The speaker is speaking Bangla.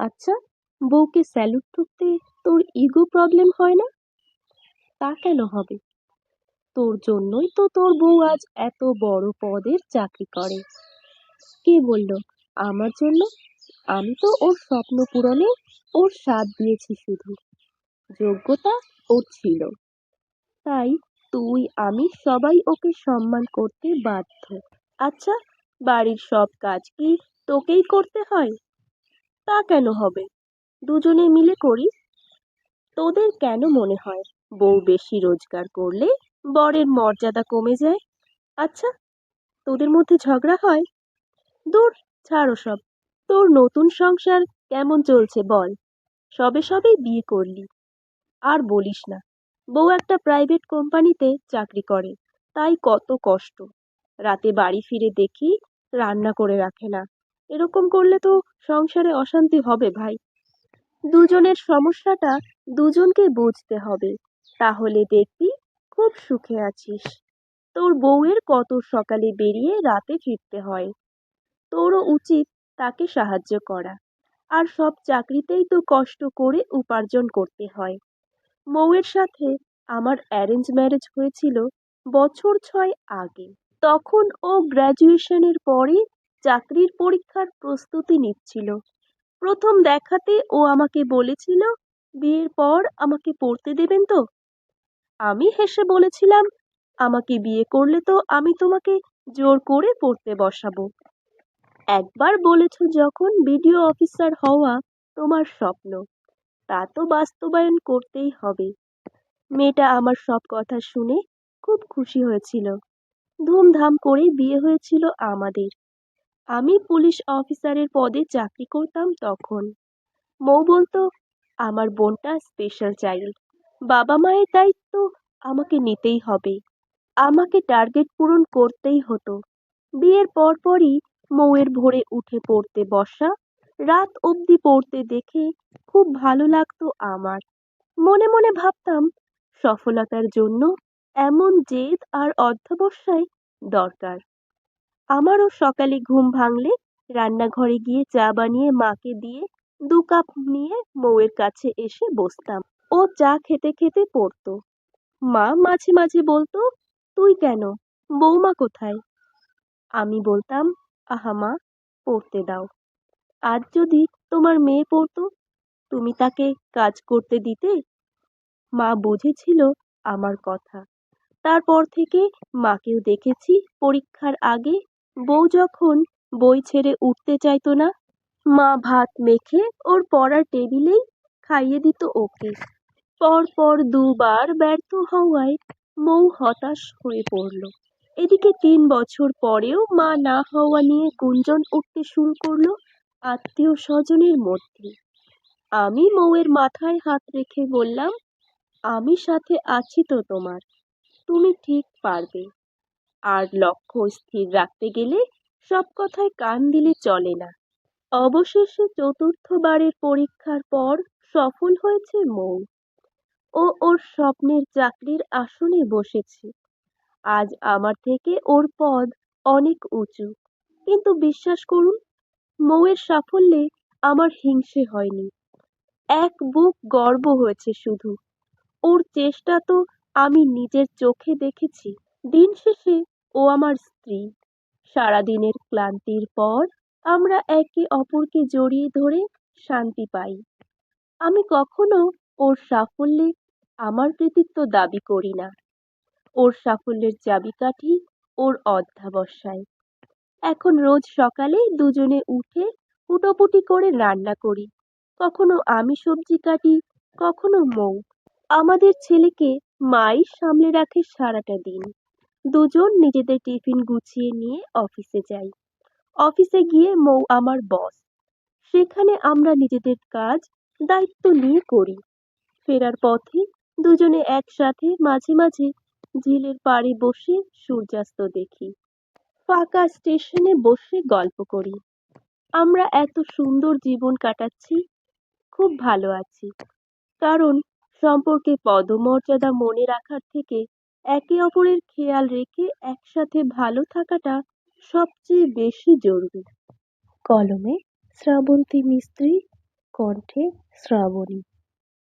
আচ্ছা বউকে স্যালুট ঠুকতে তোর ইগো প্রবলেম হয় না? তা কেন হবে? তোর জন্যই তো তোর বউ আজ এত বড় পদের চাকরি করে। কে বলল? আমার জন্য? আমি তো ওর স্বপ্ন পূরণে ওর সাথ দিয়েছি শুধু। যোগ্যতা ওর ছিল। তাই তুই, আমি সবাই ওকে সম্মান করতে বাধ্য। আচ্ছা বাড়ির সব কাজ কি তোকেই করতে হয়? তা কেন হবে? দুজনে মিলে করি। তোদের কেন মনে হয়? বউ বেশি রোজগার করলে বরের মর্যাদা কমে যায়? আচ্ছা তোদের মধ্যে ঝগড়া হয়? দূর, ছাড়ো সব। তোর নতুন সংসার কেমন চলছে বল? সবে সবেই বিয়ে করলি। আর বলিস না, বউ একটা প্রাইভেট কোম্পানিতে চাকরি করে। তাই কত কষ্ট। রাতে বাড়ি ফিরে দেখি রান্না করে রাখে না। এরকম করলে তো সংসারে অশান্তি হবে ভাই। দুজনের সমস্যাটা দুজনকে বুঝতে হবে। তাহলে দেখবি খুব সুখে আছিস। তোর বউয়ের কত সকালে বেরিয়ে রাতে ফিরতে হয়। তোরও উচিত তাকে সাহায্য করা। আর সব চাকরিতেই তো কষ্ট করে উপার্জন করতে হয়। মৌয়ের সাথে আমার অ্যারেঞ্জ ম্যারেজ হয়েছিল বছর ছয় আগে। তখন ও গ্র্যাজুয়েশনের পরে চাকরির পরীক্ষার প্রস্তুতি নিচ্ছিল। প্রথম দেখাতে ও আমাকে বলেছিল, বিয়ের পর আমাকে পড়তে দেবেন তো? আমি হেসে বলেছিলাম, আমাকে বিয়ে করলে তো আমি তোমাকে জোর করে পড়তে বসাবো। একবার বলেছ যখন বিডিও অফিসার হওয়া তোমার স্বপ্ন, তা তো বাস্তবায়ন করতেই হবে। মেয়েটা আমার সব কথা শুনে খুব খুশি হয়েছিল। ধুমধাম করে বিয়ে হয়েছিল আমাদের। আমি পুলিশ অফিসারের পদে চাকরি করতাম তখন। মৌ বলতো, আমার বোনটা স্পেশাল চাইল্ড বাবা মায়ের দায়িত্ব আমাকে নিতেই হবে। আমাকে টার্গেট পূরণ করতেই হতো। বিয়ের পরপরই মৌয়ের ভোরে উঠে পড়তে বসা, রাত অবধি পড়তে দেখে খুব ভালো লাগতো আমার। মনে মনে ভাবতাম, সফলতার জন্য এমন জেদ আর অধ্যবসায় দরকার। আমারও সকালে ঘুম ভাঙলে রান্নাঘরে গিয়ে চা বানিয়ে মাকে দিয়ে দু কাপ নিয়ে মৌয়ের কাছে এসে বসতাম। ও চা খেতে খেতে পড়তো। মা মাঝে মাঝে বলতো, তুই কেন? বৌমা কোথায়? আমি বলতাম, আহা মা, পড়তে দাও। আজ যদি তোমার মেয়ে পড়তো, তুমি তাকে কাজ করতে দিতে? মা বুঝেছিল আমার কথা। তারপর থেকে মাকেও দেখেছি পরীক্ষার আগে বউ যখন বই ছেড়ে উঠতে চাইতো না, মা ভাত মেখে ওর পড়ার টেবিলেই খাইয়ে দিত ওকে। পরপর দুবার ব্যর্থ হওয়ায় মৌ হতাশ হয়ে পড়ল। এদিকে তিন বছর পরেও মা না হওয়া নিয়ে গুঞ্জন উঠতে শুরু করল আত্মীয় স্বজনের মধ্যে। আমি মৌয়ের মাথায় হাত রেখে বললাম, আমি সাথে আছি তো তোমার। তুমি ঠিক পারবে। আর লক্ষ্য স্থির রাখতে গেলে সব কথায় কান দিলে চলে না। অবশেষে চতুর্থবারের পরীক্ষার পর সফল হয়েছে মৌ। ও ওর স্বপ্নের চাকরির আসনে বসেছে। আজ আমার থেকে ওর পদ অনেক উঁচু। কিন্তু বিশ্বাস করুন, মৌয়ের সাফল্যে আমার হিংসে হয়নি। এক বুক গর্ব হয়েছে শুধু। ওর চেষ্টা তো আমি নিজের চোখে দেখেছি। দিন শেষে ও আমার স্ত্রী। সারাদিনের ক্লান্তির পর আমরা একে অপরকে জড়িয়ে ধরে শান্তি পাই। আমি কখনো ওর সাফল্যে আমার কৃতিত্ব দাবি করি না। ওর সাফল্যের চাবিকাঠি ওর অধ্যাবসায়। এখন রোজ সকালে দুজনে উঠে ফুটোপুটি করে রান্না করি। কখনো আমি সবজি কাটি, কখনো মৌ। আমাদের ছেলেকে মাই সামলে রাখে সারাটা দিন। দুজন নিজেদের টিফিন গুছিয়ে নিয়ে অফিসে যাই। অফিসে গিয়ে মৌ আমার বস। সেখানে আমরা নিজেদের কাজ, দায়িত্ব নিয়ে করি। ফেরার পথে দুজনে একসাথে মাঝে মাঝে ঝিলের পাড়ে বসে সূর্যাস্ত দেখি। ফাঁকা স্টেশনে বসে গল্প করি। আমরা এত সুন্দর জীবন কাটাচ্ছি, খুব ভালো আছি। কারণ সম্পর্কে পদমর্যাদা মনে রাখার থেকে একে অপরের খেয়াল রেখে একসাথে ভালো থাকাটা সবচেয়ে বেশি জরুরি। কলমে শ্রাবন্তী মিস্ত্রি, কণ্ঠে শ্রাবণী।